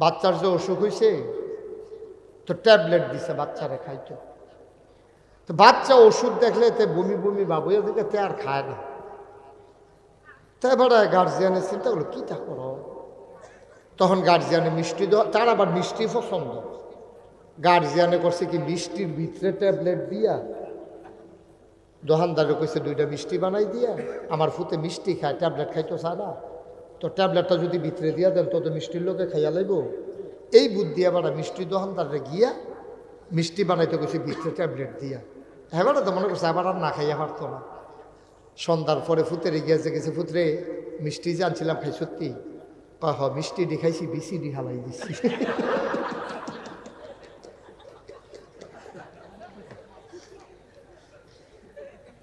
বাচ্চার যে অসুখ হয়েছে তো ট্যাবলেট দিছে বাচ্চারে খাইতো। তো বাচ্চা ওষুধ দেখলে তে বমি বমি বাবুয়া দিকে তে আর খায় না। তো গার্জিয়ানের চিন্তা করল, কী তা করো? তখন গার্জিয়ানে মিষ্টি দেওয়া, তার আবার মিষ্টি পছন্দ। গার্জিয়ানে করছে কি, মিষ্টির ভিতরে ট্যাবলেট দিয়া দোকানদারে কইছে দুইটা মিষ্টি বানাই দিয়া, আমার ফুতে মিষ্টি খায়, ট্যাবলেট খাইতো সারা তো ট্যাবলেটটা যদি ভিতরে দিয়া দেন তো তো মিষ্টির লোকে খাইয়া লাইব। এই বুদ্ধি আবার মিষ্টি দোকানদারে গিয়া মিষ্টি বানাইতে গেছি ভিতরে ট্যাবলেট দিয়া। এবারে তো মনে করছে আবার আর না খাইয়া পারতো না। সন্ধ্যার পরে ফুতেরে গিয়েছে গেছে, ফুতরে, মিষ্টি যে আনছিলাম খাই সত্যি? কয়, হ, মিষ্টি ডি খাইছি বিসিডি হালাই দিছি।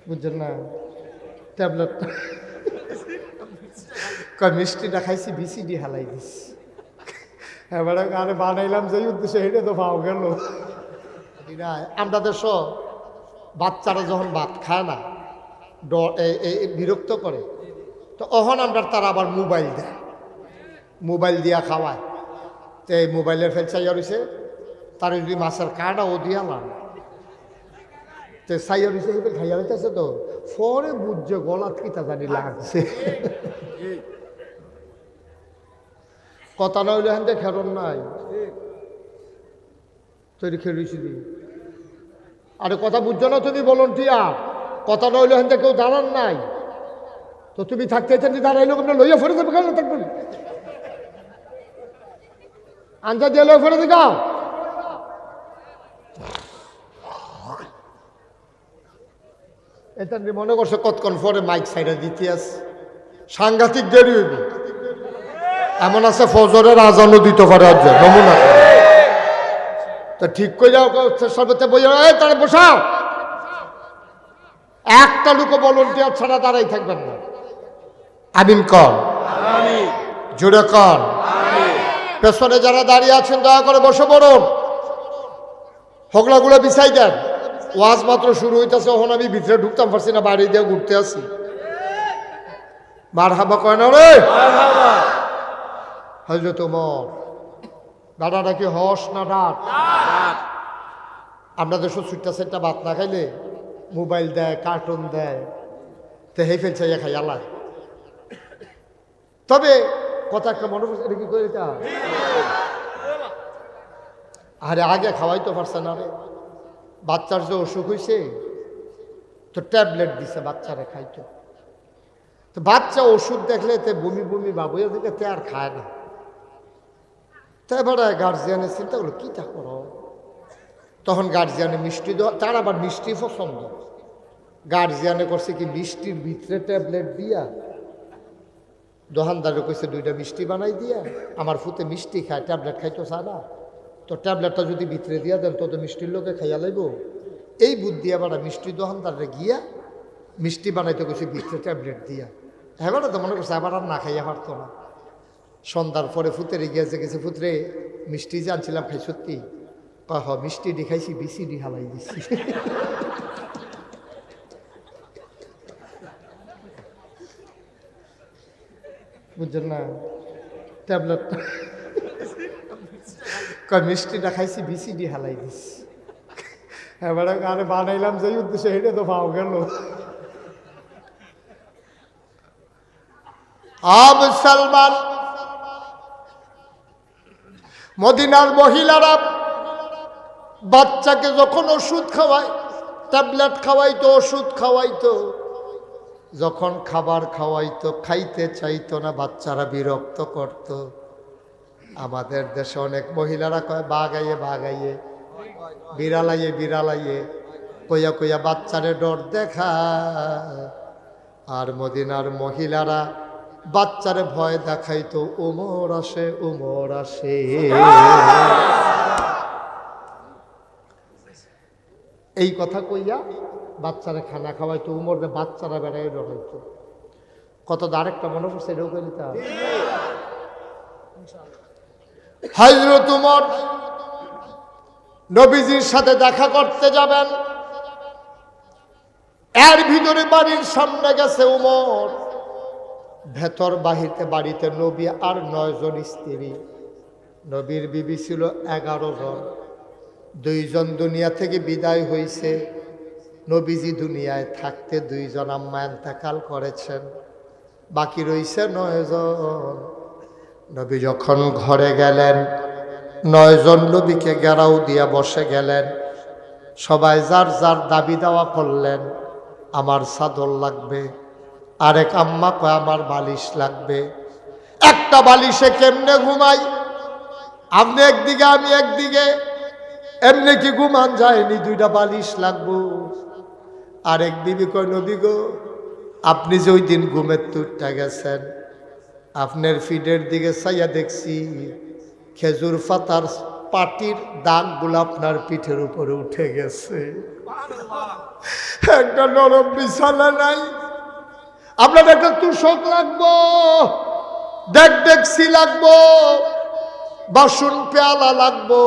বুঝছেন না? ট্যাবলেট কয়, মিষ্টিটা খাইছি, বিসিডি হালাই দিছি। এবারে আরে বানাইলাম যে উদ্দেশ্যে হেঁটে তো পাও গেল। আমরা দেশ বাচ্চারা যখন ভাত খায় না বিরক্ত করে, তো অহন আমরা তারা আবার মোবাইল দেয়। মোবাইল দিয়া খাওয়ায়। তো এই মোবাইলের ফেল চাইয়া রয়েছে তার যদি মাছের কাটা ও দিয়া লাম তো চাইয়া রয়েছে খাইয়া রইতেছে তো পরে বুঝছে গলাত কিতা জানি লাগছে। কথা না হইলে হেন খেরন নাই। তৈরি খেলিছি দি। আরে কথা বুঝছ না তুমি বলুন টিয়া কথা না হইলে হেন কেউ দাঁড়ান নাই। তো তুমি থাকতে থাকতে দাঁড়াইলো কেমন লইয়া দেবে কেন থাকবেন আনজা দিয়ে লই ফেরে দিগাও এটা মনে করছে কতক্ষণ পরে মাইক সাইডে দিতে আস সাংঘাতিক দেরি হইবে। এমন আছে, ফজরের আজানও দিতে পারে আজ, নমুনা। তো ঠিক করে যাও সর্বতে বই তারা বসাও। একটা লোক ভলন্টিয়ার ছাড়া দাঁড়াই থাকবেন না। আমিন কর। জুড়ে কর। পেছনে যারা দাঁড়িয়ে আছেন, দয়া করে বসে পড়ুন। হগলাগুলো বিছাই দেন। ওয়াজ মাত্র শুরু হইতেছে ওখানে আমি ভিতরে ঢুকতাম, পারছি না বাড়ি দিয়ে ঘুরতে আসি। মার হাবা কয় না রে? হজরত উমর দাদাটা কি হস না ডাক আমরা দেশো ছুটটা সেটটা ভাত না খাইলে মোবাইল দেয় কার্টুন দেয় তো হে ফেলছে ইয়া খাই আল্লাহ। তবে কথা একটা মনে পড়ছে এটা কি করে এটা? আরে আগে খাওয়াই তো পারছে না রে। বাচ্চার যে অসুখ হয়েছে তো ট্যাবলেট দিছে বাচ্চারে খাইতো। তো বাচ্চা ওষুধ দেখলে তে বমি বমি বাবুয়া দিকে তে আর খায় না। তো এবারে গার্জিয়ানের চিন্তা করল, কী তা করো? তখন গার্জিয়ানে মিষ্টি দেওয়া, তার আবার মিষ্টি পছন্দ। গার্জিয়ানে করছে কি, মিষ্টির ভিতরে ট্যাবলেট দিয়া। দোকানদারে কইছে, দুইটা মিষ্টি বানাই দিয়া, আমার ফুতে মিষ্টি খায় ট্যাবলেট খাইতো সারা। তো ট্যাবলেটটা যদি ভিতরে দিয়া দেন, তো তো মিষ্টির লোকে খাইয়া লাইব। এই বুদ্ধি আবার মিষ্টি দোকানদারে গিয়া, মিষ্টি বানাইতে কইছে, ভিতরে ট্যাবলেট দিয়া। এবারে তো মনে করছে, আবার আর না খাইয়া পারতো না। সন্ধ্যার পরে ফুতেরে গিয়েছে, গেছে ফুতরে মিষ্টি জানছিলাম খাই, সত্যি? কয় হ, মিষ্টি ডি খাইছি বিসিডি হালাই দিছি। বুঝছেন না? ট্যাবলেট। কয় মিষ্টিটা খাইছি বিসিডি হালাই দিছি। এবারে আরে বানাইলাম, যেই উদ্দেশ্যে হেঁটে তো পাও গেল। আব সালমান মদিনার মহিলারা বাচ্চাকে যখন ওষুধ খাওয়ায়, ট্যাবলেট খাওয়াইতো, ওষুধ খাওয়াইতো, যখন খাবার খাওয়াইতো, খাইতে চাইতো না, বাচ্চারা বিরক্ত করত। আমাদের দেশে অনেক মহিলারা কয়, বাগাইয়ে বাগাইয়ে, বিড়ালাইয়ে বিড়ালাইয়ে, কইয়া কইয়া বাচ্চারে ডর দেখা আর মদিনার মহিলারা বাচ্চারে ভয় দেখাইতো, উমর আসে উমর আসে। এই কথা কইয়া বাচ্চারা খানা খাওয়াইতো, উমরে বাচ্চারা বেড়াই ডরাইতো কত আরেকটা মনে পড়ছে এটাও করে নিতে হবে। হজরত নবীজির সাথে দেখা করতে যাবেন। এর ভিতরে বাড়ির সামনে গেছে উমর। ভেতর বাহিরতে বাড়িতে নবী আর নয়জন স্ত্রী। নবীর বিবি ছিল এগারো জন। দুইজন দুনিয়া থেকে বিদায় হয়েছে নবীজি দুনিয়ায় থাকতে দুইজন আম্মা এন্তেকাল করেছেন। বাকি রয়েছে নয়জন নবী যখন ঘরে গেলেন নয়জন নবীকে গেরাও দিয়া বসে গেলেন। সবাই যার যার দাবি দাওয়া করলেন, আমার সাদর লাগবে আরেক আম্মা কয় আমার বালিশ লাগবে। একটা বালিশে কেমনে ঘুমাই? আপনি একদিকে, আমি একদিকে। এমনি কি ঘুমান যায়নি? দুইটা বালিশ লাগবো। আরেক বিবি কয়, নবী গো, আপনি যে ওই দিন ঘুমের তুরটা গেছেন, আপনার ফিডের দিকে চাইয়া দেখছি। খেজুর পাতার পাটির দাগগুলো আপনার পিঠের উপরে উঠে গেছে। একটা নরম বিছানা নাই আপনার একটা তুষক লাগবো দেখ দেখছি লাগবো বাসন পেয়ালা লাগবো।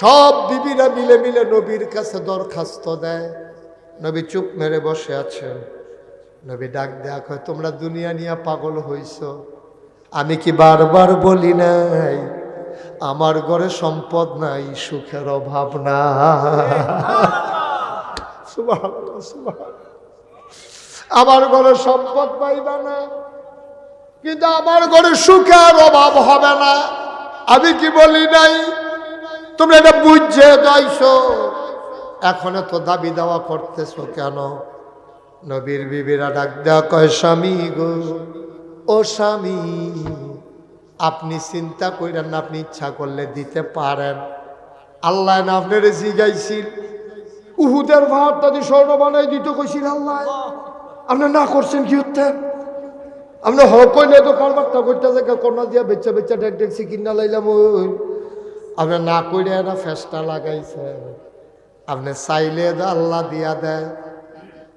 সব বিবিরা মিলে মিলে নবীর কাছে দরখাস্ত দেয়। নবী চুপ মেরে বসে আছেন। নবী ডাক দেয়া কয় তোমরা দুনিয়া নিয়ে পাগল হইছ। আমি কি বারবার বলি নাই আমার ঘরে সম্পদ নাই সুখের অভাব না সুবহানাল্লাহ, সুবহানাল্লাহ। আমার ঘরে সম্পদ পাইবে না। কিন্তু আমার ঘরে সুখের অভাব হবে না। আমি কি বলি নাই? তোমরা এটা বুঝছে যাইছো। এখন তো দাবি দেওয়া করতেছো কেন? নবীর বিবিরা ডাক দেওয়া কয়, স্বামী গো, ও স্বামী, আপনি চিন্তা করেন না, আপনি ইচ্ছা করলে দিতে পারেন। আল্লাহ না আপনার জিগাইছিল। উহুদের ভাতটা দিয়ে স্বর্ণ বানাই দিতে কইছিল আল্লাহ। আপনি না করছেন কি হতেন আপনি হকই নেই তো কারবারটা করতে থেকে কন্যা দিয়া বেচা বেচা ডেক ডেকছি কিনা লাইলাম ওই আপনি না করে না ফেসটা লাগাইছে। আপনি চাইলে আল্লাহ দিয়া দেয়।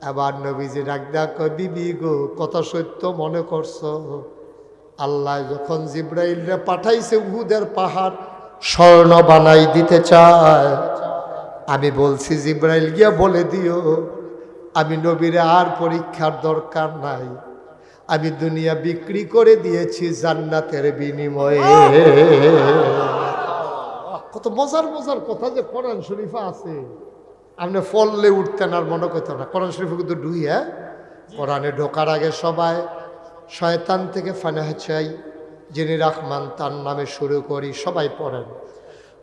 এবার নবীজি ডাক কয় বিবি গো কত সত্য মনে করছ? আল্লাহ যখন জিব্রাইলরে পাঠাইছে উহুদের পাহাড়, স্বর্ণ বানাই দিতে চায়। আমি বলছি, জিব্রাইল গিয়া বলে দিও। আমি নবীরে আর পরীক্ষার দরকার নাই। আমি দুনিয়া বিক্রি করে দিয়েছি জান্নাতের বিনিময়ে। কত মজার মজার কথা যে কোরআন শরীফা আছে। আপনি ফললে উঠতেন আর মনে করতেন না। কোরআন শরীফ কিন্তু ডুই হ্যাঁ? কোরআনে ঢোকার আগে সবাই শয়তান থেকে ফানাহ চাই, যিনি রাহমান তার নামে শুরু করি, সবাই পড়েন।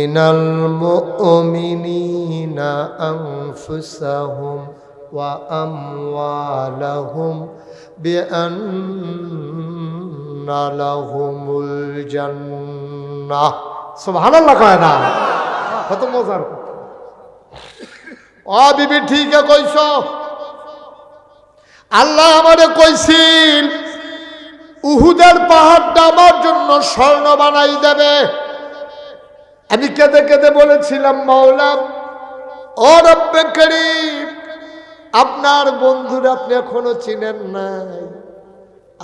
মিনাল মুমিনিনা আনফুসাহুম ওয়া আমওয়ালাহুম বিআন্না লাহুমুল জান্নাহ। সুবহানাল্লাহ কয় না। কত মজার ও বিবি, ঠিক কইছ। আল্লাহ আমারে কইছিল, উহুদের পাহাড়টা আমার জন্য স্বর্ণ বানাই দেবে। আমি কেঁদে কেঁদে বলেছিলাম মৌলাম ও রব্বে করিম আপনার বন্ধুরা আপনি এখনও চিনেন নাই।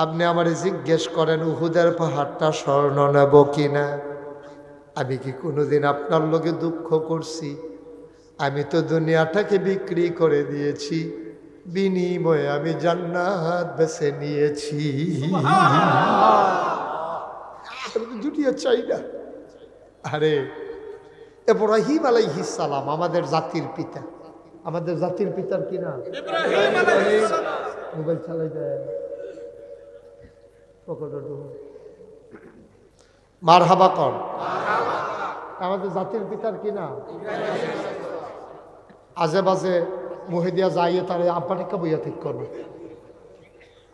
আপনি আমার জিজ্ঞেস করেন উহুদের পাহাড়টা স্বর্ণ নেব কিনা? আমি কি কোনোদিন আপনার লোকে দুঃখ করছি? আমি তো দুনিয়াটাকে বিক্রি করে দিয়েছি বিনিময়ে আমি জান্নাত বেছে নিয়েছি। দুনিয়া চাই না। আরে এব্রাহিম সালাম আমাদের জাতির পিতা। আমাদের জাতির পিতার কি না মোবাইল চালাই দেয় মার হাবা কর। আমাদের জাতির পিতার কি না আজে বাজে মহিদিয়া যাইয়ে তার আব্বাটাকে বইয়া ঠিক করবে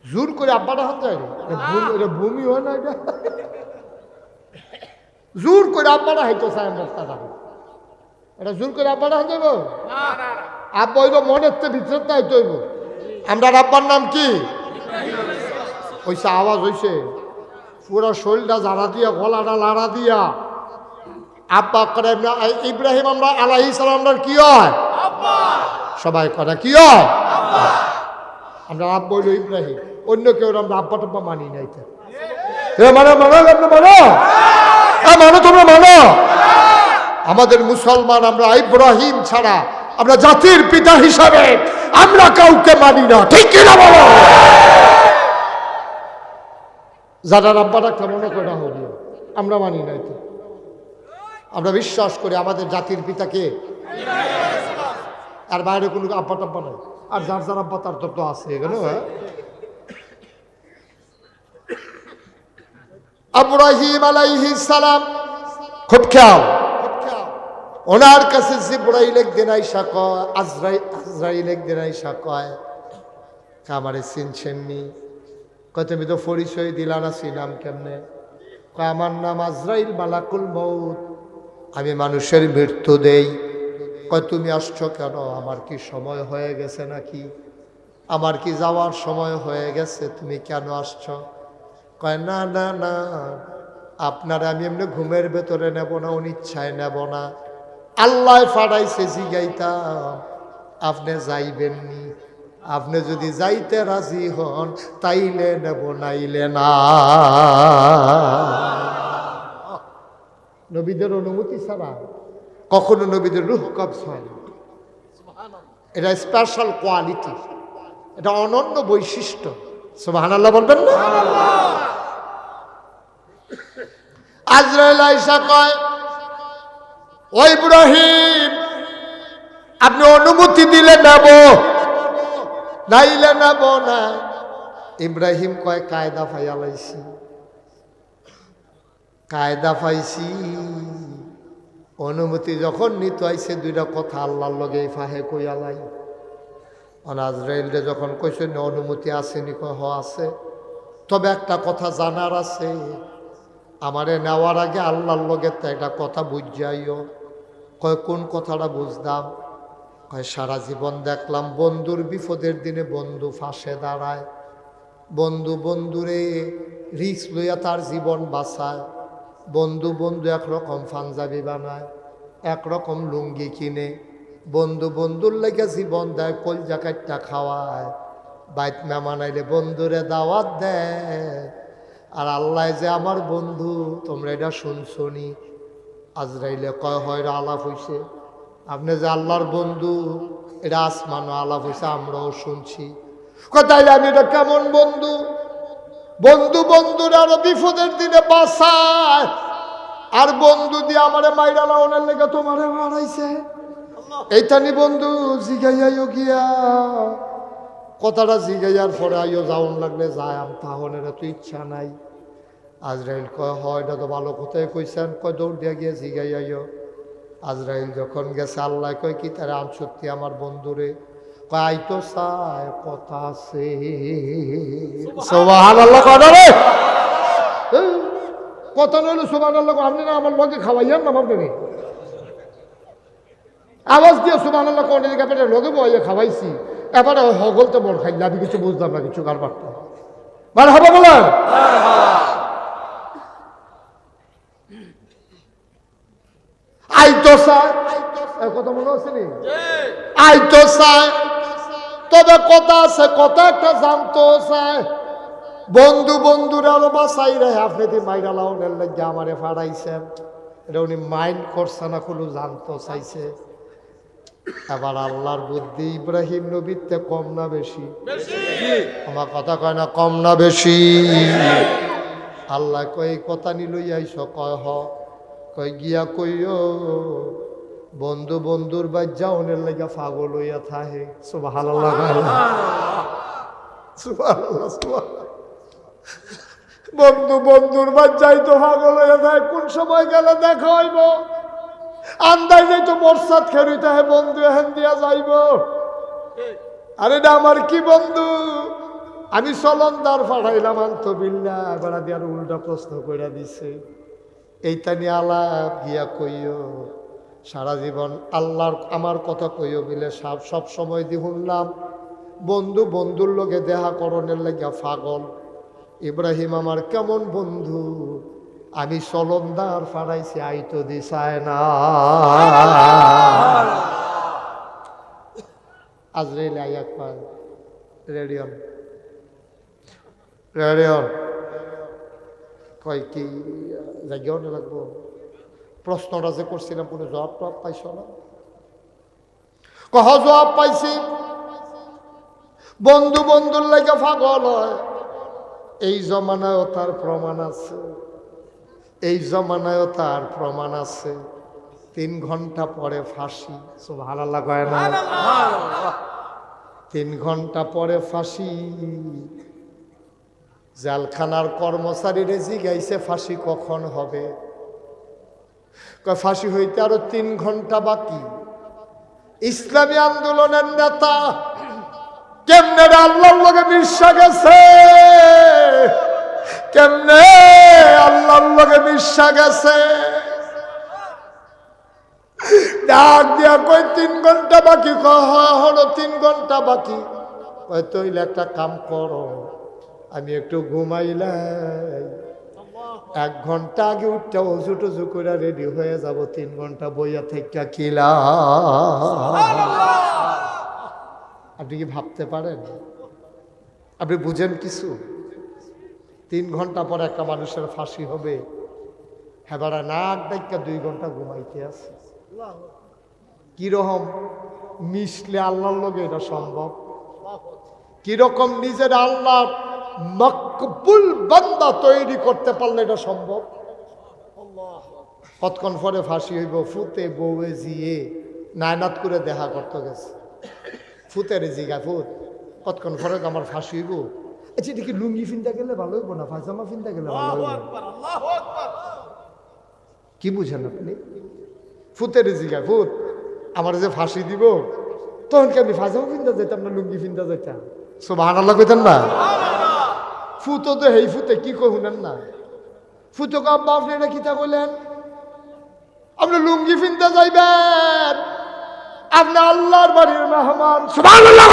জোর করে আব্বাটা হাত যায় ভূমি হয় না এটা। জোর করে আব্বাটা হাইতো চায় বক্তাটা এটা জোর করে আব্বাটা হাত যাইব আব্বা হইব মনের তো ভিতরে তাই তৈব আমরা আব্বার নাম কি? হইছে আওয়াজ হইছে। পুরো শরীরটা জারা দিয়া গলাটা লাড়া দিয়া। আব্বা করে ইব্রাহিম আমরা আলাহি সালামটার কি হয়? সবাই করে কি হয়? আমরা আব্বা হইল ইব্রাহিম। অন্য কেউ আমরা আব্বা টাব্বা মানি নাই মানো মানো আপনি মানো। এ মানো তোমরা, মানো। আমাদের মুসলমান, আমরা ইব্রাহিম ছাড়া, আমরা জাতির পিতা হিসাবে আমরা কাউকে মানি না। ঠিক কিনা বলো? যারা আব্বাটা কেমন করে হবে আমরা মানি না এতে। আমরা বিশ্বাস করি আমাদের জাতির পিতাকে আর বাইরে কোনো আব্বা টাব্বা নাই। আর যার যার আব্বা, তার তো আছে এখানে হ্যাঁ? আব্রাহিম আলাইহিস সালাম, খুব খেয়াল। ওনার কাছে জিব্রাইল একদিন আইসা কয়, আজরাই, আজরাইল একদিন আইসা কয় আমারে চিনছেননি? কয়, তুমি তো পরিচয় দিলা না সিনাম কেমনে? কয়, আমার নাম আজরাইল মালাকুল মৌত আমি মানুষের মৃত্যু দেই। কয়, তুমি আসছো কেন? আমার কি সময় হয়ে গেছে নাকি? আমার কি যাওয়ার সময় হয়ে গেছে? তুমি কেন আসছো? কয়, না না না, আপনার আমি এমনি ঘুমের ভেতরে নেব না অনিচ্ছায় নেব না। আল্লাহ ফাড়াইছে, জিগাইতাম, আপনি যাইবেননি। আপনি যদি যাইতে রাজি হন, তাইলে নেব, নাইলে না। নবীদের অনুমতি ছাড়া কখনো নবীদের রুহ কবজ হয় না। এটা স্পেশাল কোয়ালিটি এটা অনন্য বৈশিষ্ট্য। সুবাহান আল্লাহ বলবেন না? কয় আপনি অনুমতি দিলে নেব, নাইলে নেব না। ইব্রাহিম কয়, কায়দা ফাইয়ালাইছি কায়দা পাইছি অনুমতি যখন নিত আইছে, দুইটা কথা আল্লাহর লগে ফাহে কইয়ালাই আজরাইলরে যখন কইছে, না, অনুমতি আসেনি কয়, হ, আছে। তবে একটা কথা জানার আছে আমারে নেওয়ার আগে আল্লাহর লগে তো একটা কথা বুঝাইও। কয়, কোন কথাটা বুঝতাম কয়, সারা জীবন দেখলাম বন্ধুর বিপদের দিনে বন্ধু ফাঁসে দাঁড়ায়। বন্ধু বন্ধুরে রিক্স লইয়া তার জীবন বাঁচায়। বন্ধু বন্ধু একরকম পাঞ্জাবি বানায়, একরকম লুঙ্গি কিনে। বন্ধু বন্ধুর লেগে জীবন দেয়, কলজা কাটটা খাওয়ায়। বাইত মেহমান আইলে বন্ধুরে দাওয়াত দেয়। আর আল্লাহ যে আমার বন্ধু, তোমরা এটা শুনছনি। আজরাইলে কয় হয় আলাপ হইছে। আপনি যে আল্লাহর বন্ধু, এটা আসমানো আলাপ হইছে, আমরাও শুনছি। কোথায় আমি এটা কেমন বন্ধু? বন্ধু বন্ধুর আরও বিপদের দিনে বাসায় আর বন্ধু দিয়ে আমারে মাইরা লাউনের লেগে তোমারে মারাইছে এইখানি বন্ধু, জিগাইয়াইও গিয়া। কথাটা জিগাইয়ার পরে আইও যাওন লাগলে যায় আম তাহলে তো ইচ্ছা নাই। আজরাইল কয় হয় এটা তো ভালো কথাই কইছেন। কয় দৌড় দিয়া গিয়ে জিগাইয়াইও আজরাইল যখন গেছে আল্লাহ কয় কি তারা আম সত্যি আমার বন্ধুরে? কয় আই তো চায় কথা আছে। সোবাহান আল্লাহ না রে কথা নইলে সোবাহান আল্লাহ আপনি না আমার লগে খাওয়াইয়ান না ভাববেন আওয়াজ দিয়ে সুবাহ আল্লাহ কোন লগে বইয়ে খাওয়াইছি। এবারে হগল তো বড় খাইলে আমি কিছু বুঝলাম না কিছু কারবারটা মানে হবে বলে? আইতো চায় এ কথা মনে হচ্ছে নি? আইতো চায় তবে কথা আছে কথা একটা জানতো চায় বন্ধু বন্ধুরা আরও বাসাই রে আপনি দি মাইরা লাউনের লাগে আমারে ফাড়াইছেন। এটা উনি মাইন্ড করছে না কোনো জানতো চাইছে। এবার আল্লাহর বুদ্ধি ইব্রাহিম নবীতে কম না বেশি। আমার কথা কয় না কম না বেশি। আল্লাহ কয় কথা নিলই আইস কয় হ। কয় গিয়া কইও বন্ধু বন্ধুর বাজ্যা ওনের লেগে পাগল হইয়া থাহে সুবহানাল্লাহ বন্ধু বন্ধুর বাচ্চাই তো পাগল হয়ে যায় কোন সময় গেলে দেখা হইব? আন্দাজ তো বর্ষাত খেরুইতে হে বন্ধু হেন দিয়া যাইব। আরে না, আমার কি বন্ধু? আমি চলন্দার পাঠাইলাম আন্ত বিল্লা এবার দিয়ার উল্টা প্রশ্ন কইরা দিছে। এইটা নিয়ে আলাপ গিয়া কইও, সারা জীবন আল্লাহর আমার কথা কইও বিলে সব সব সময় দি শুনলাম। বন্ধু, বন্ধুর লগে দেহা করণের লাগিয়া পাগল। ইব্রাহিম আমার কেমন বন্ধু? আমি সলন্দার ফাড়াইছি আইতো দিশায় না। আজরাইল আয়াক পায় রেডিয়ন। রেডিয়ন। কয় কি জায়গাও না লাগবো? প্রশ্নটা যে করছিলাম কোনো জবাব টবাব পাইছ না? কহ জবাব পাইছি। বন্ধু বন্ধুর লাগে পাগল হয়। এই জমানায়ও তার প্রমাণ আছে। এই জমানায়ও তার প্রমাণ আছে। তিন ঘণ্টা পরে ফাঁসি। ভালো লাগায় না? তিন ঘণ্টা পরে ফাঁসি। জালখানার কর্মচারীরে জিগাইছে ফাঁসি কখন হবে? কয় ফাঁসি হইতে আরও তিন ঘণ্টা বাকি। ইসলামী আন্দোলনের নেতা কেমনে রে আল্লাহর লগে মিশা গেছে? কেমনে আল্লাহর লগে মিশা গেছে। ডাক দিয়া কই তিন ঘণ্টা বাকি? হলো তিন ঘণ্টা বাকি। কয় তৈলে একটা কাম করো আমি একটু ঘুমাইলাই এক ঘণ্টা আগে উঠতে অজু টজু করে রেডি হয়ে যাব তিন ঘণ্টা বইয়া থেকে কিলা আপনি কি ভাবতে পারেন? আপনি বুঝেন কিছু? তিন ঘণ্টা পর একটা মানুষের ফাঁসি হবে। হেবারা নাক ডাইকা দুই ঘণ্টা ঘুমাইতে আছে। কীরকম মিশলে আল্লাহর লগে এটা সম্ভব? কীরকম নিজের আল্লাহ মকবুল বান্দা তৈরি করতে পারলে এটা সম্ভব? কতক্ষণ পরে ফাঁসি হইব? ফুতে, বউয়ে জিয়ে নায়নাত করে দেখা করতে গেছে। ফুতের জিগা ফুত। কতক্ষণ পরে আমার ফাঁসি হইব? আচ্ছা এটা কি লুঙ্গি ফিনতে গেলে ভালো হইব না? পায়জামা ফিনতে গেলে ভালো হইব কি বুঝেন আপনি? ফুতের জিগা ফুত। আমার যে ফাঁসি দিব তখন কি আমি ফাঁসাও ফিনতে যাইতাম না লুঙ্গি ফিনতে যেতাম সব আনাল্লা কইতেন না? ফুতো তো হেই ফুতে কি কই শুনেন না? ফুতো আব্বা আপনি এটা কিতা কইলেন? আপনি লুঙ্গি ফিনতে যাইবেন। আপনি আল্লাহর বাড়ির মেহমান। সুবহানাল্লাহ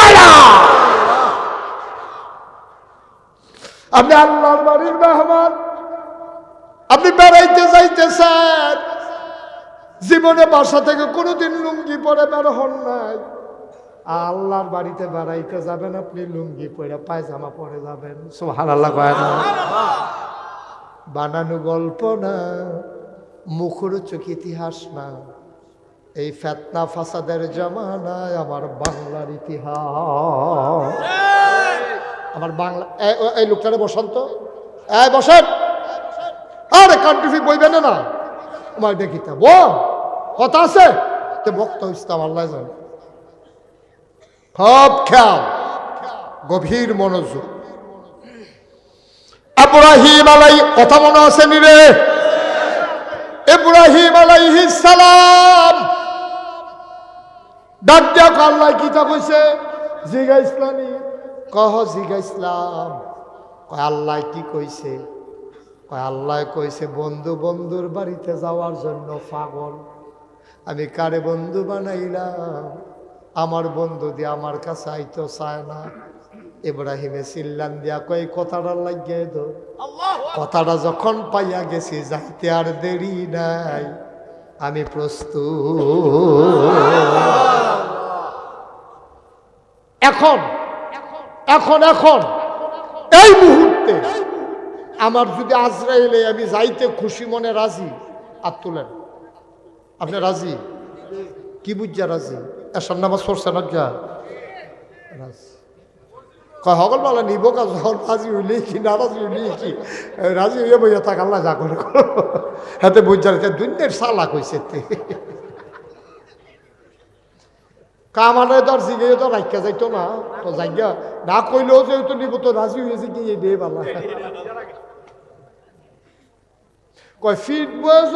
আপনি আল্লাহর বাড়ির মেহমান। আপনি বেড়াইতে যাইতেছেন। জীবনে বাসা থেকে কোনোদিন লুঙ্গি পরে বের হন নাই। আল্লাহর বাড়িতে বেড়াইতে যাবেন আপনি, লুঙ্গি পরে পায়জামা পরে যাবেন। সোহান আল্লাহ বানানো গল্প না মুখরোচক ইতিহাস না। এই ফেতনা ফাসাদের জামানায় আমার বাংলার ইতিহাস। আমার বাংলা এই- লোকটারে বসন্ত এই বসেন। আরে কান্ট্রিফি বইবেন না আমার দেখিতা ব কথা আছে? তে বক্ত ইসলাম আল্লাহ জানে খুব খেয়াল, গভীর মনোযোগ। ইব্রাহিম আলাই, কথা মনে আছে নি রে? ইব্রাহিম আলাইহি সালাম। ডাক দিয়া আল্লাহ কি তা কইছে জিগা ইসলামী কহ জিগা ইসলাম কয় আল্লাহ কি কইছে? কয় আল্লাহ কইছে বন্ধু বন্ধুর বাড়িতে যাওয়ার জন্য পাগল। আমি কারে বন্ধু বানাইলাম? আমার বন্ধু দিয়ে আমার কাছে আইতো চায় না। ইব্রাহিমে চিল্লান দিয়া কই কথাটা লাগিয়ে দো। কথাটা যখন পাইয়া গেছি যাইতে আর দেরি নাই। আমি প্রস্তুত। এখন এখন এখন। এই মুহূর্তে আমার যদি আজরাইলে আমি যাইতে খুশি মনে রাজি, আর তোলেন। আপনি রাজি? কি বুঝছা রাজি? এসব নামাজ পড়ছে না যা। রাজি। কয় সকল বলে নিব কাজ যখন রাজি হইলে কি, না রাজি হইলে কি? রাজি হইয়া বইয়া থাক যা করে হাতে বুঝার দুনিয়ার সালাক হয়েছে কামানে তোর জিগে তো রাখিয়া যাইতো না তো জায়গা না কইলেও যেহেতু নিব তো রাজি হয়েছে কি এই দে বালা। কয়, ফিট বয়স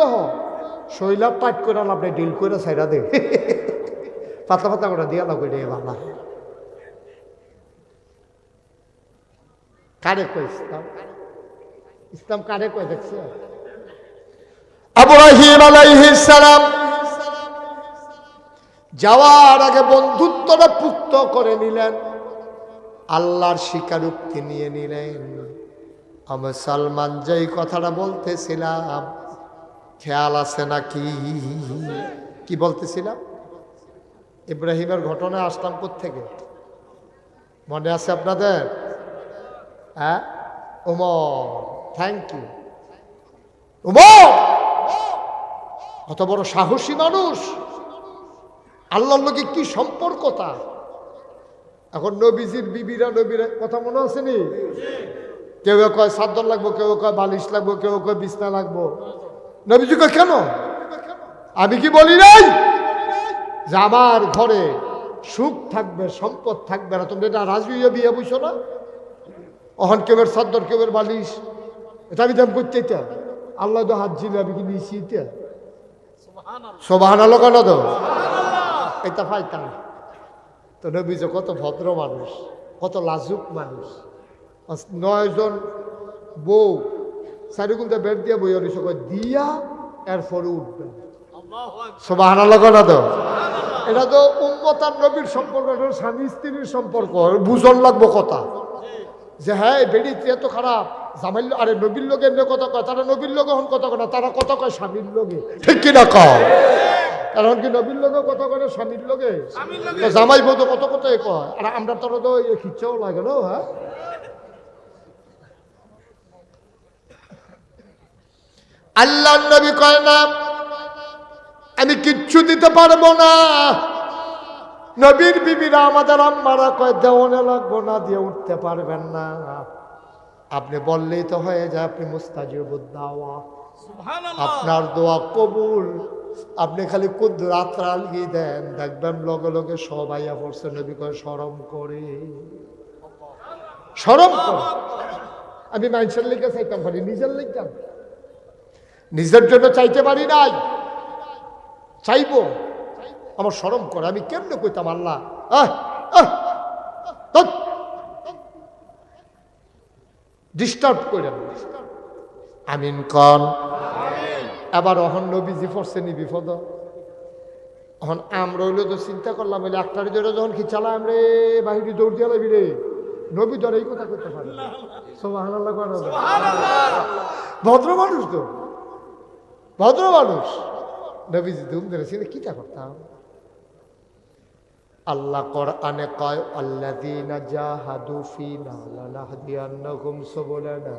শৈলা পাইট করে আপনি ডিল করে সাইডা দে। পাতা পাতা করে দিয়া লাগবে দে বালা। কারে কয় ইসলাম ইসলাম কারে কয়, দেখছে? আবরাহিম আলাইহিস সালাম যাওয়ার আগে বন্ধুত্বটা পুক্ত করে নিলেন। আল্লাহর স্বীকারোক্তি নিয়ে নিলেন। আমি সালমান যেই কথাটা বলতেছিলাম, খেয়াল আছে নাকি? কি বলতেছিলাম? ইব্রাহিমের ঘটনায় আসলাম থেকে মনে আছে আপনাদের? হ্যাঁ? উমর থ্যাংক ইউ উমর কত বড় সাহসী মানুষ! আল্লাহর লোকে কি সম্পর্ক তার এখন নবীজির বিবিরা নবীরা কথা মনে আছে নি? কেউ কয় সাদ্দর লাগবো কেউ কয় বালিশ লাগবো কেউ কয় বিছনা লাগবো। নবীজি কয় কেন? আমি কি বলি নাই? যে আমার ঘরে সুখ থাকবে সম্পদ থাকবে না। তুমি এটা রাজি বিয়ে বুঝছ না? অহন কেবের সাদ্দর কেবের বালিশ। এটা আমি দাম করতে এটা। আল্লাহ তো হাত ঝিলে আমি কি নিয়েছি এটা? সোবাহান আলো কেন তো? এটা ফাইতাম। তো নবীজ কত ভদ্র মানুষ কত লাজুক মানুষ। নয়জন বউ চারিগুলতে বেড দিয়ে বই অনিশ দিয়া এরপরে উঠবে সোবাহান আলো কেন তো? এটা তো উম্মতার নবীর সম্পর্ক স্বামী স্ত্রীর সম্পর্ক বুঝন লাগবো কথা। যে হ্যাঁ বেড়ি এত খারাপ জামাইল আরে নবীর লোকে এমনি কথা কয় তারা নবীর লোকে হন কথা কয় না তারা কথা কয় স্বামীর লোকে। ঠিক কিনা কয় কারণ কি নবীর লোকে কত করে স্বামীর লোকে জামাই বউ তো কত কথাই কয়। আর আমরা তোর তো খিচ্ছাও লাগে না হ্যাঁ? আল্লাহ নবী কয় না আমি কিচ্ছু দিতে পারব না। নবীর বিবিরা আমাদের আম্মারা কয় দেওয়ানে লাগবো না দিয়ে উঠতে পারবেন না। আপনি বললেই তো হয়ে যায় আপনি মুস্তাজিবুদ্দাওয়া আপনার দোয়া কবুল। আপনি খালি কুদ রাত্রা আলগি দেন, দেখবেন লগে লগে সবাই পড়ছে নবী কয় সরম করে। সরম করে। আমি মানুষের লিখে চাইতাম পারি নিজের লিখতাম নিজের জন্য চাইতে পারি নাই। চাইব। আমার সরম করে। আমি কেমনে কইতাম আল্লাহ? ডিস্টার্ব করে আমিন কন। আবার অহন নবীজি পড়ছেনি বিপদ। এখন আমরা হইলে তো চিন্তা করলাম বলে একটার জন্য যখন খিচালা রে বাহিরে দৌড় দিয়ে লাগবি রে। নবী ধরে এই কথা করতে পারে ভদ্র মানুষ তো। ভদ্র মানুষ। নবীজি ধুম ধরেছিল কিটা করতাম? আল্লাহ কোরআনে কয়, আল্লাযীনা জাহাদু ফিনা লানাহদিয়ান্নাহুম সুবুলানা,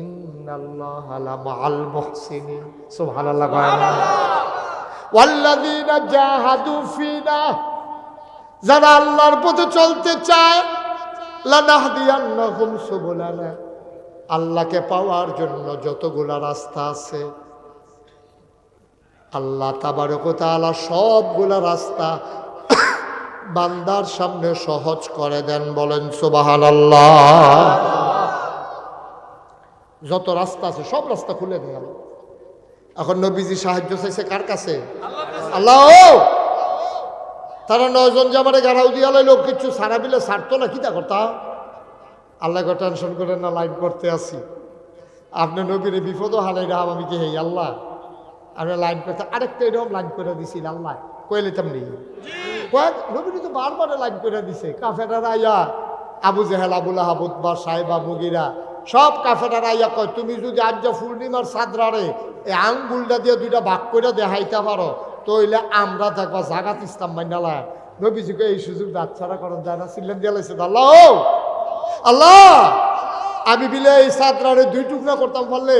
ইন্নাল্লাহা লামাআল মুহসিনিন। সুবহানাল্লাহ কয় না। ওয়াল্লাযীনা জাহাদু ফিনা, যারা আল্লাহর পথে চলতে চায়, লানাহদিয়ান্নাহুম সুবুলানা। আল্লাহকে পাওয়ার জন্য যতগুলা রাস্তা আছে, আল্লাহ তাবারকতালা সবগুলা রাস্তা বান্দার সামনে সহজ করে দেন বলেন সুবাহান যত রাস্তা আছে, সব রাস্তা খুলে দেন এখন নবীজি সাহায্য চাইছে কার কাছে? আল্লাহ তারা নয়জন যে আমার গাড়াও দিয়া লাইলো, কিছু সারা বিলে সারতো না, কি কিতা করতা আল্লাহ টেনশন করে না, লাইন করতে আসি আপনি নবীর বিপদ হালাই রাম আমি কি হেই, আল্লাহ। আমরা লাইন করতে আরেকটা এরকম লাইন করে দিছি, আল্লাহ। কয়ে লিতাম নেই নবীন তো বারবার লাইন করে দিছে, কাফেরারা আইয়া, আবু জেহেল আবুল আহাবুদ্বার সাহেবা মুগিরা সব কাফেরারা আইয়া কয়, তুমি যদি আজ পূর্ণিমার সাদরারে এই আঙ্গুলটা দিয়ে দুইটা ভাগ করে দেখাইতে পারো, তইলে আমরা দেখবা জাগাত ইসলাম মাইনালা নবীজিকে এই সুযোগ বাচ্চারা করেন যায় না সিলেন দিয়ে লাইছে। আল্লাহ! আল্লাহ! আমি বিলে এই সাতরারে দুই টুকরা করতাম পারলে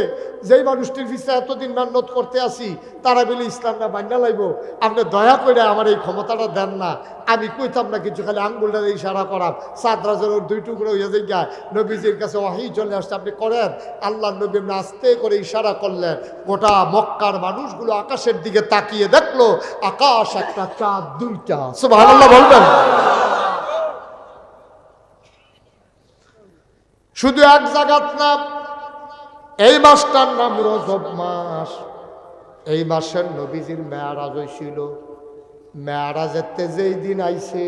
যেই মানুষটির পিছিয়ে এতদিন মেহনত করতে আসি, তারা বিলে ইসলামটা বান্যা লাইব। আপনি দয়া করে আমার এই ক্ষমতাটা দেন না। আমি কইতাম না কিছু, খালি আঙ্গুলটা ইশারা করাম। সাতরাজের দুই টুকরো হয়ে যাই গা নবীজির কাছে ওয়াহি চলে আসতে আপনি করেন। আল্লাহ নবী এমনি আস্তে করে ইশারা করলেন। গোটা মক্কার মানুষগুলো আকাশের দিকে তাকিয়ে দেখল, আকাশ একটা চাঁদ, দুইটা। সুবাহ বলবেন। শুধু এক জায়গাত না এই মাসটার নাম রজব মাস। এই মাসের নবীজির মেয়ারাজ হয়েছিল মেয়ারাজেতে যেই দিন আইছে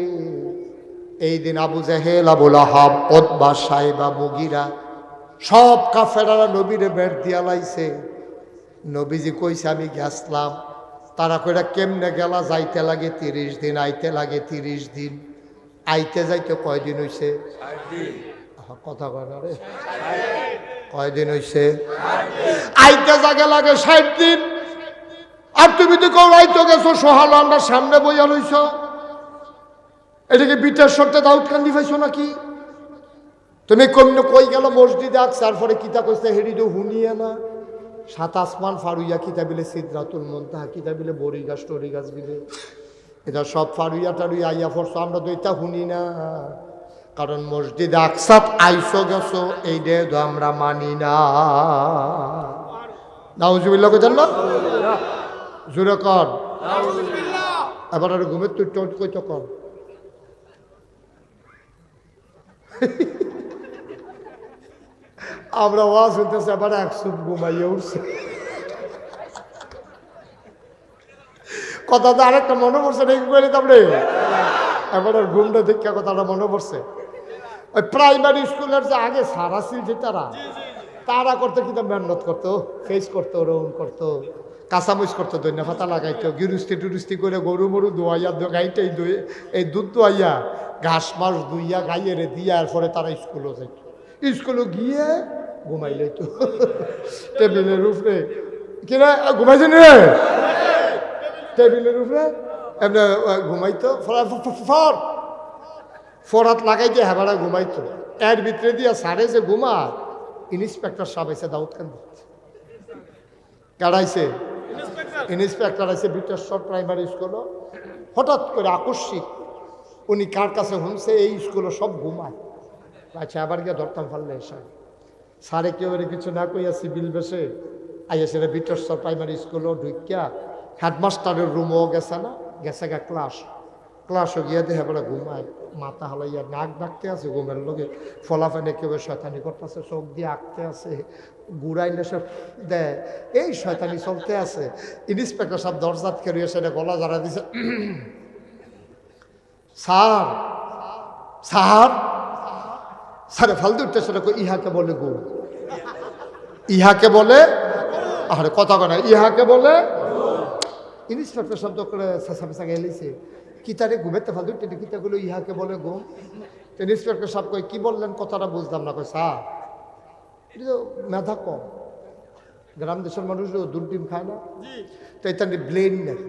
এই দিন আবু জাহেল আবুল আহাব ওদবা সাহেবা মুগিরা সব কাফেরারা নবীরে বের দিয়া লাইছে। নবীজি কইছে আমি গেছলাম তারা কইরা কেমনে গেলা? যাইতে লাগে তিরিশ দিন আইতে লাগে তিরিশ দিন। আইতে যাইতে কয়দিন আহা, কথা কয় কয়দিন হইছে? আইতে জাগে লাগে ষাট দিন। আর তুমি তো কেউ আইতে গেছো, সহালো, আমরা সামনে বইয়া লইছ। এটাকে বিটার সরতে দাউদ কান্দি পাইছো নাকি? তুমি কন্য কই গেল মসজিদে আক তারপরে কিতা কইছে, হেডি তো হুনিয়ে না। সাত আসমান ফারুইয়া কিতা বিলে সিদ্ধাতুল মন্তাহা কিতা বিলে বড়ি গাছ, টরি গাছ বিলে। এটা সব ফারুইয়া টারুইয়া আইয়া ফরছো আমরা তো এটা শুনি না। কারণ মসজিদ আকসাত আইসো গেছো এই তো আমরা মানি না। নাউজুবিল্লাহ কেছেন না? জোরে কর এবার আর ঘুমের তুই টোট কই তো কর আমরা ওয়াজ হইতেছে, এবার একশো ঘুমাইয়ে উঠছে। কথা তো আরেকটা মনে পড়ছে নাকি করে তারপরে। এবার আর ঘুমটা দেখে কথাটা মনে পড়ছে। ওই প্রাইমারি স্কুলের যে আগে সারা ছিল যে তারা তারা করতো কিন্তু মেহনত করতো ফেস করতো রৌন করতো কাঁচামরিচ করতো দৈন্য পাতা লাগাইতো গিরুস্তি টুরুস্তি করে গরু মরু দোয়াইয়া গাইতে এই দই এই দুধ দোয়াইয়া ঘাস মাস দুইয়া গাইয়ে রে দিয়া এরপরে তারা স্কুলও যাইত। স্কুলে গিয়ে ঘুমাই লইতো। টেবিলের উপরে। কিনা ঘুমাইছেন রে? টেবিলের উপরে? এমনি ঘুমাইতো ফর। ফরাত লাগাইতে হেবারা ঘুমাইতো। এর ভিতরে দিয়া সারে যে ঘুমা ইন্সপেক্টর সাহেব এসে দাউদ খান কারাইছে ইন্সপেক্টর আছে বিটেশ্বর প্রাইমারি স্কুল হঠাৎ করে আকস্মিক উনি কার কাছে শুনছে এই স্কুলে সব ঘুমায়। আচ্ছা আবার গিয়ে ধরতাম ফাললে এসে। সারে কেউ কিছু না কইয়া সিভিল বেসে আইয়া সেটা বিটেশ্বর প্রাইমারি স্কুলও ঢুকিয়া হেডমাস্টারের রুমও গেছে না, গেছে গা ক্লাস। ক্লাসও গিয়ে দেখে বলে ঘুমায়। মাথা হলাইয়া নাক ডাকতে আছে, ঘুমের লোকে ফলাফেনে কেউ শয়তানি করতেছে, চোখ দিয়ে আঁকতে আছে গুড়াইলে সব দেয়। এই শয়তানি চলতে আছে। ইন্সপেক্টর সব দরজাত কেরিয়ে সেটা গলা জারা দিছে। স্যার স্যার, স্যারে, ফালতু উঠতে সেটা ইহাকে বলে গো? ইহাকে বলে? আরে কথা কয় না, ইহাকে বলে? ইন্সপেক্টর শব্দ করে সাসা পেশা গেলিছে কিতারে ঘুমেতে ফালতু উঠতে কিতাগুলো ইহাকে বলে ঘুম। তো ইন্সপেক্টর সাহেব কই কি বললেন? কথাটা বুঝলাম না। কই স্যার এটা তো মেধা কম। গ্রাম দেশের মানুষ দুধ ডিম খায় না। তো এটা ব্লেন নেই।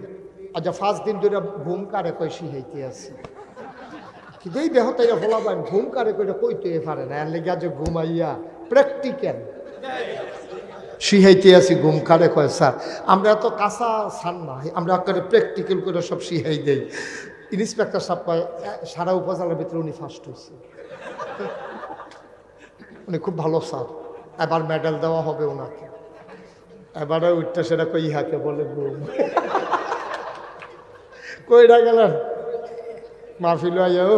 আচ্ছা ফার্স্ট দিন ধরে ঘুম কারে কই শিখাইতে আছে কিন্তু এই দেহ তাইরা ফলা পায় ঘুম কারে কইটা কইতে পারে না। এর লেগে যে ঘুমাইয়া প্র্যাকটিক্যাল শিহাইতে আছি, ঘুম কারে কয়, স্যার, আমরা এত কাঁচা সান না আমরা করে প্র্যাকটিক্যাল করে সব শিহাই দেই। ইন্সপেক্টর সাহেব কয় সারা উপজেলার ভিতরে উনি ফার্স্ট হয়েছে উনি, খুব ভালো, স্যার, এবার মেডেল দেওয়া হবে ওনাকে এবারে উঠতে সেটা কই ইহাকে বলে ঘুম। কইরা গেলেন? মাহফিল আইয়া ও,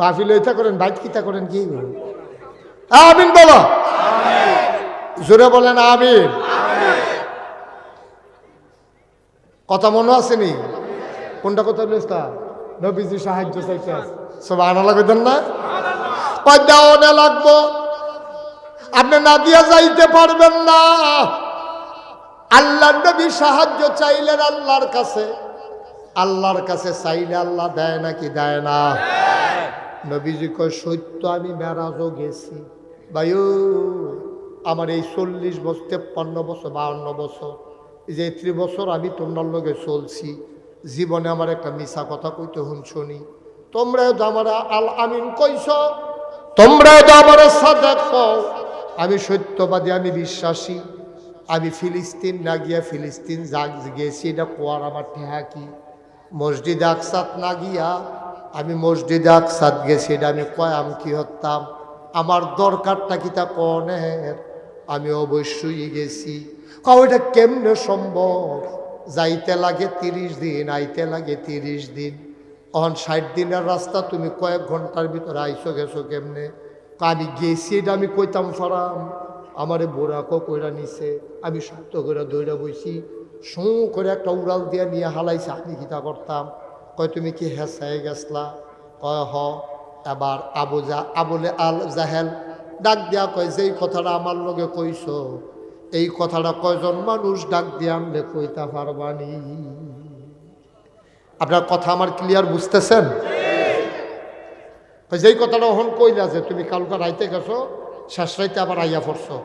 মাহফিল এটা করেন বাইক কিতা করেন, কি আমিন বলো জোরে বলেন, আমিন। কথা মনে আসেনি কোনটা কথা বলিস নবীজি সাহায্য চাইতে সব আনা লাগবেন না? পদ্মাওনে লাগবো। আপনি না দিয়া যাইতে পারবেন না। আল্লাহ নবী সাহায্য চাইলেন আল্লাহর কাছে। আল্লাহর কাছে চাইলে আল্লাহ দেয় নাকি দেয় না? নবীজি কয়, সত্য আমি মেরাজও গেছি। ভাইও আমার এই চল্লিশ বছর, তেপ্পান্ন বছর বাউন্ন বছর যে ত্রি বছর আমি তোমার লগে চলছি, জীবনে আমার একটা মিশা কথা কইতে হুন শুনি তোমরাও তো আমার আল আমিন কইস তোমরা তো আমার সাথে কও। আমি সত্যবাদী, আমি বিশ্বাসী, আমি ফিলিস্তিন না গিয়া ফিলিস্তিন যাক গিয়েছি এটা কোয়ার আমার ঠেহা কি? মসজিদ আকসাত না গিয়া আমি মসজিদ আকসাত গেছি, এটা আমি কয়াম কি হতাম আমার দরকারটা কি তা কনের আমি অবশ্যই গেছি। কাউ এটা কেমনে সম্ভব? যাইতে লাগে তিরিশ দিন, আইতে লাগে তিরিশ দিন। অন ষাট দিনের রাস্তা, তুমি কয়েক ঘণ্টার ভিতরে আইসো গেছো কেমনে? আমি গেছি, এটা আমি কইতাম ফারাম আমারে বোরাকও কইরা নিছে। আমি শক্ত করে দৌড়া বইছি। শোঁ করে একটা উড়াল দিয়ে নিয়ে হালাইছে, আমি কিতা করতাম? কয়, তুমি কি হেসায় গেছলা? কয়, হ। এবার আবু যা আবুলে আল জাহেল ডাক দিয়া কয়, যেই কথাটা আমার লগে কইছ এই কথাটা কয়জন মানুষ ডাক দিয়ে আনলে কইতা পারবানি? আপনার কথা আমার ক্লিয়ার বুঝতেছেন? যেই কথাটা হন কইলা যে তুমি কালকে রাইতে গেছো, শেষ রাইতে আবার আইয়া পড়ছো।